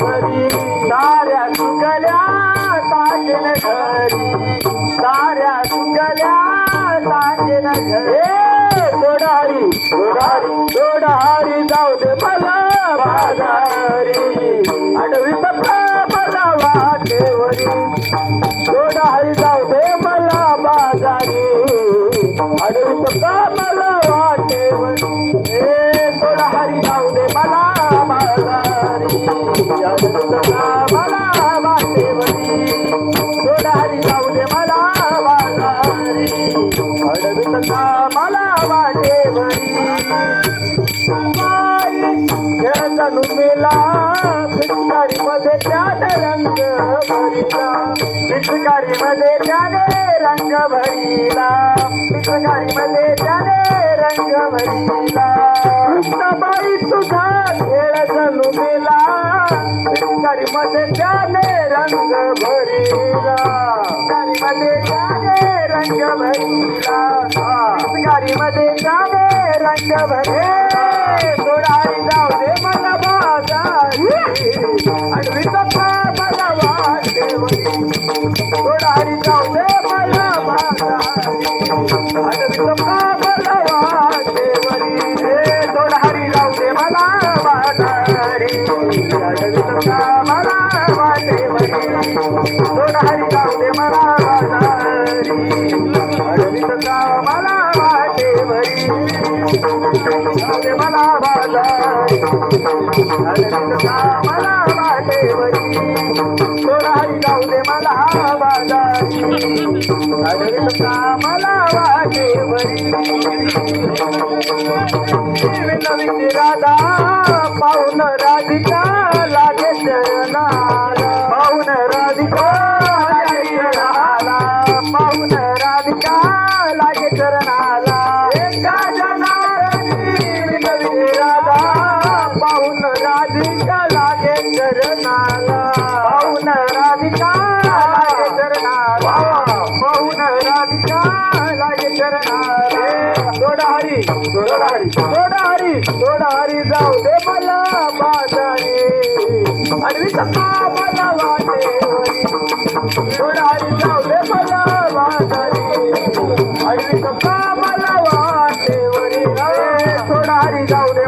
भरी साऱ्या सुकल्या सांगेन घरी. साऱ्या सुकल्या सांगेन घरे. सोडारी सोडारी सोडारी जाऊ दे मला बाजारी. आडवी पप्पा मला वाटेवरी सोडारी जाऊ दे मला बाजारी. आडवी पप्पा मध्ये त्याने रंग भरिला पिचकारी मध्ये त्याने रंग भरिला पिचकारी मध्ये त्याने रंग भरिला खेळ जणू मेला पिचकारी जाने रंग भरीला पिचकारी जाने रंग भरीला पिचकारी जाने रंग भरे सोडाई जाऊ दे मला बाजारी अडवी सप्पा मला वाटे सोडाई जाऊ दे मला मला वाटे मला जाऊ दे मला मला वाटेवरी नवीन राधा पाहून राधिका लागे चरणाला हरी थोडा हरी थोडा हरी थोडा हरी जाऊ दे मला बाजारी. अडवी मला हरी. जाऊ दे मला बाजारी. अडवी मला हरी. जाऊ दे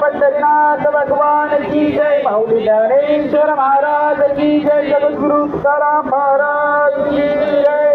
पंढरीनाथ भगवान की जय माऊली ज्ञानेश्वर महाराज की जय जगद्गुरु तुकाराम महाराज की जय